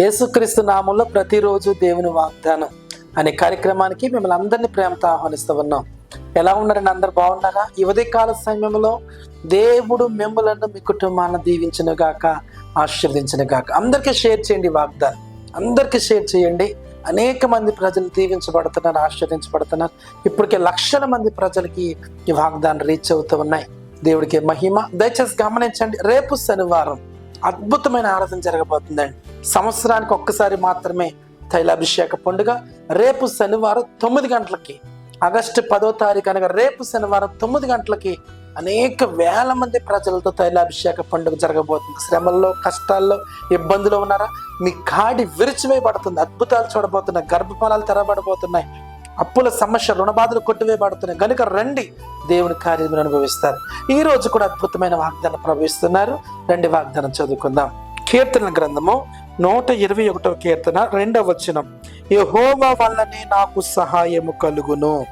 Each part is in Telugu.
యేసుక్రీస్తు నామంలో ప్రతిరోజు దేవుని వాగ్దానం అనే కార్యక్రమానికి మిమ్మల్ని అందరినీ ప్రేమతో ఆహ్వానిస్తూ ఉన్నాం. ఎలా ఉన్నారండి? అందరు బాగున్నారా? ఈ కాల సమయంలో దేవుడు మిమ్మలను మీ కుటుంబాలను దీవించిన గాక ఆశీర్వదించిన గాక. అందరికీ షేర్ చేయండి వాగ్దానం. అందరికీ షేర్ చేయండి. అనేక మంది ప్రజలు దీవించబడుతున్నారు ఆశీర్వదించబడుతున్నారు. ఇప్పటికే లక్షల మంది ప్రజలకి ఈ వాగ్దానం రీచ్ అవుతూ ఉన్నాయి. దేవుడికి మహిమ. దయచేసి గమనించండి రేపు శనివారం అద్భుతమైన ఆరాధన జరగబోతుందండి. సంవత్సరానికి ఒక్కసారి మాత్రమే తైలాభిషేక పండుగ. రేపు శనివారం తొమ్మిది గంటలకి ఆగస్టు పదో తారీఖు అనగా రేపు శనివారం తొమ్మిది గంటలకి అనేక వేల మంది ప్రజలతో తైలాభిషేక పండుగ జరగబోతుంది. శ్రమల్లో కష్టాల్లో ఇబ్బందులు ఉన్నారా? మీ కాడి విరిచివేయబడుతుంది. అద్భుతాలు చూడబోతున్నాయి. గర్భఫలాలు తెరబడబోతున్నాయి అప్పుల సమస్య రుణబాధలు కొట్టివేయబడుతున్నాయి. కనుక రండి దేవుని కార్యములు అనుభవిస్తారు. ఈ రోజు కూడా అద్భుతమైన వాగ్దానం ప్రవహిస్తున్నారు. రండి వాగ్దానం చదువుకుందాం. కీర్తన గ్రంథము నూట ఇరవై ఒకటవ కీర్తన రెండవ వచనం. యహోవా వల్లనే నాకు సహాయము కలుగును.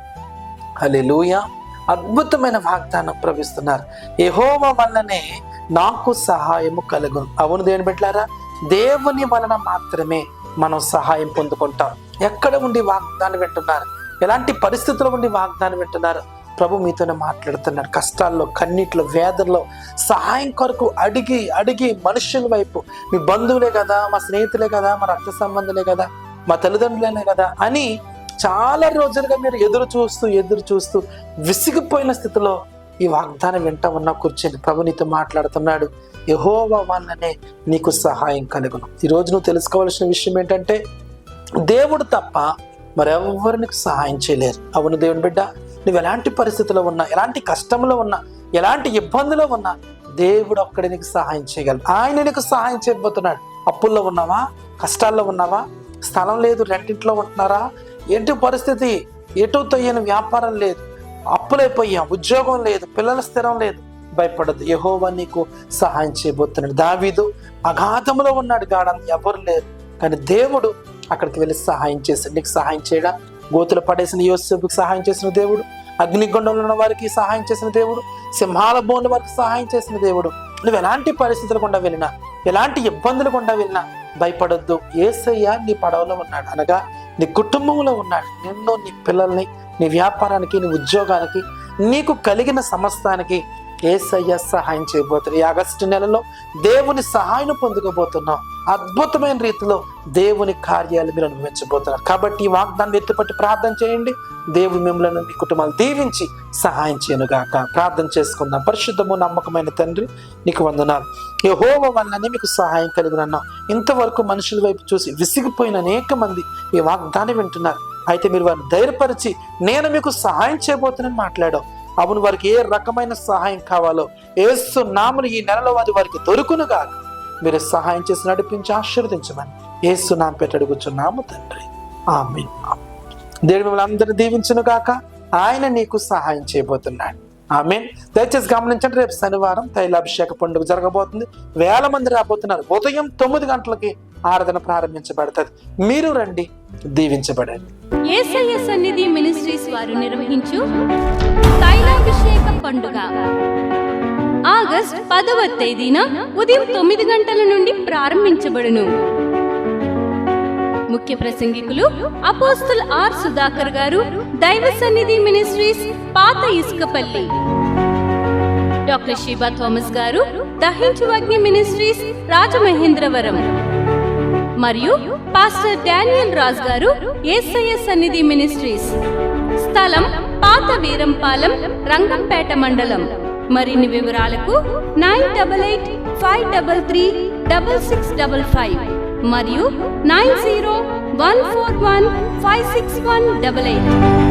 హల్లెలూయ. అద్భుతమైన వాగ్దానం ప్రవిస్తున్నారు యహోవా వల్లనే నాకు సహాయము కలుగును. అవును దేని పెట్టారా దేవుని వలన మాత్రమే మనం సహాయం పొందుకుంటాం. ఎక్కడ ఉండి వాగ్దానం వింటున్నారు? ఎలాంటి పరిస్థితుల్లో ఉండి వాగ్దానం వింటున్నారు? ప్రభు మీతోనే మాట్లాడుతున్నాడు. కష్టాల్లో కన్నీటిలో వేదనలో సహాయం కొరకు అడిగి అడిగి మనుషుల వైపు మీ బంధువులే కదా మా స్నేహితులే కదా మా రక్త సంబంధులే కదా మా తల్లిదండ్రులేనే కదా అని చాలా రోజులుగా మీరు ఎదురు చూస్తూ ఎదురు చూస్తూ విసిగిపోయిన స్థితిలో ఈ వాగ్దానం వెంట ఉన్న కూర్చొని ప్రభునితో మాట్లాడుతున్నాడు. యహోవా వల్లనే నీకు సహాయం కలుగును. ఈరోజు నువ్వు తెలుసుకోవాల్సిన విషయం ఏంటంటే దేవుడు తప్ప మరెవ్వరు నీకు సహాయం చేయలేరు. అవును దేవుని బిడ్డ? నువ్వు ఎలాంటి పరిస్థితిలో ఉన్నా ఎలాంటి కష్టంలో ఉన్నా ఎలాంటి ఇబ్బందిలో ఉన్నా దేవుడు ఒక్కడి నీకు సహాయం చేయగలడు. ఆయన నీకు సహాయం చేయబోతున్నాడు. అప్పుల్లో ఉన్నావా? కష్టాల్లో ఉన్నావా? స్థలం లేదు రెంటింట్లో ఉంటున్నారా? ఏంటి పరిస్థితి? ఎటు తొయ్యని వ్యాపారం లేదు. అప్పులైపోయాం ఉద్యోగం లేదు పిల్లల స్థిరం లేదు. భయపడదు యహోవా నీకు సహాయం చేయబోతున్నాడు. దావీదు అగాధంలో ఉన్నాడు. గాఢం ఎవరు లేరు. కానీ దేవుడు అక్కడికి వెళ్ళి సహాయం చేశాడు. నీకు సహాయం చేయడా? గోతులు పడేసిన యోసేపుకి సహాయం చేసిన దేవుడు అగ్నిగుండంలో ఉన్న వారికి సహాయం చేసిన దేవుడు సింహాల బోన్ల వారికి సహాయం చేసిన దేవుడు. నువ్వు ఎలాంటి పరిస్థితులు గుండా వెళ్ళినా ఎలాంటి ఇబ్బందులు గుండా వెళ్ళినా భయపడొద్దు. ఏసయ్య నీ పడవలో ఉన్నాడు. అనగా నీ కుటుంబంలో ఉన్నాడు. నిన్ను నీ పిల్లల్ని నీ వ్యాపారానికి నీ ఉద్యోగానికి నీకు కలిగిన సమస్తానికి ఏసయ్య సహాయం చేయబోతున్నాడు ఈ ఆగస్టు నెలలో దేవుని సహాయం పొందుకోబోతున్నాం అద్భుతమైన రీతిలో దేవుని కార్యాలు మీరు అనుభవించబోతున్నారు. కాబట్టి ఈ వాగ్దాన్ని ఎత్తుపట్టి ప్రార్థన చేయండి. దేవుడు మిమ్మల్ని మీ కుటుంబాలు దీవించి సహాయం చేయనుగాక. ప్రార్థన చేసుకుందాం. పరిశుద్ధము నమ్మకమైన తండ్రి నీకు వందనాలు. యహోవ వల్లనే మీకు సహాయం కలిగినన్నా ఇంతవరకు మనుషుల వైపు చూసి విసిగిపోయిన అనేక మంది ఈ వాగ్దాన్ని వింటున్నారు. అయితే మీరు వారిని ధైర్యపరిచి నేను మీకు సహాయం చేయబోతున్నాను మాట్లాడాం అవును వారికి ఏ రకమైన సహాయం కావాలో ఏసు నామను ఈ నెలలో వారి వారికి దొరుకునుగా మీరు సహాయం చేసి నడిపించి ఆశీర్వదించమని ఏసు నామ పెట్టి అడుగుచున్నాము తండ్రి. ఆమె దేవుడు మిమ్మల్ని అందరిని దీవించును గాక. ఆయన నీకు సహాయం చేయబోతున్నాడు. ఆమె దయచేసి గమనించండి రేపు శనివారం తైలాభిషేక పండుగ జరగబోతుంది. వేల మంది రాబోతున్నారు. ఉదయం తొమ్మిది గంటలకి ఆరాధన ప్రారంభించబడుతుంది. మీరు రండి దీవించబడండి. యేసయ్య సన్నిధి మినిస్ట్రీస్ వారు నిర్వహించు తైలాభిషేక పండుగ. ఆగస్ట్ పదవ తేదీన ఉదయం తొమ్మిది గంటల నుండి ప్రారంభించబడును. ముఖ్య ప్రసంగికులు అపోస్తుల్ ఆర్ సుధాకర్ గారు దైవ సన్నిధి మినిస్ట్రీస్ పాత ఇసుకపల్లి. డాక్టర్ షీబా థామస్ గారు దహించు అగ్ని మినిస్ట్రీస్ రాజమహేంద్రవరం. మరియు పాస్టర్ డానియల్ రాజ్ గారు ఏసయ్య సన్నిధి మినిస్ట్రీస్. స్థలం పాత వీరంపాలెం రంగంపేట మండలం. మరిన్ని వివరాలకు nine double eight five double three double six double five. మరియు nine zero one four one five six one double eight.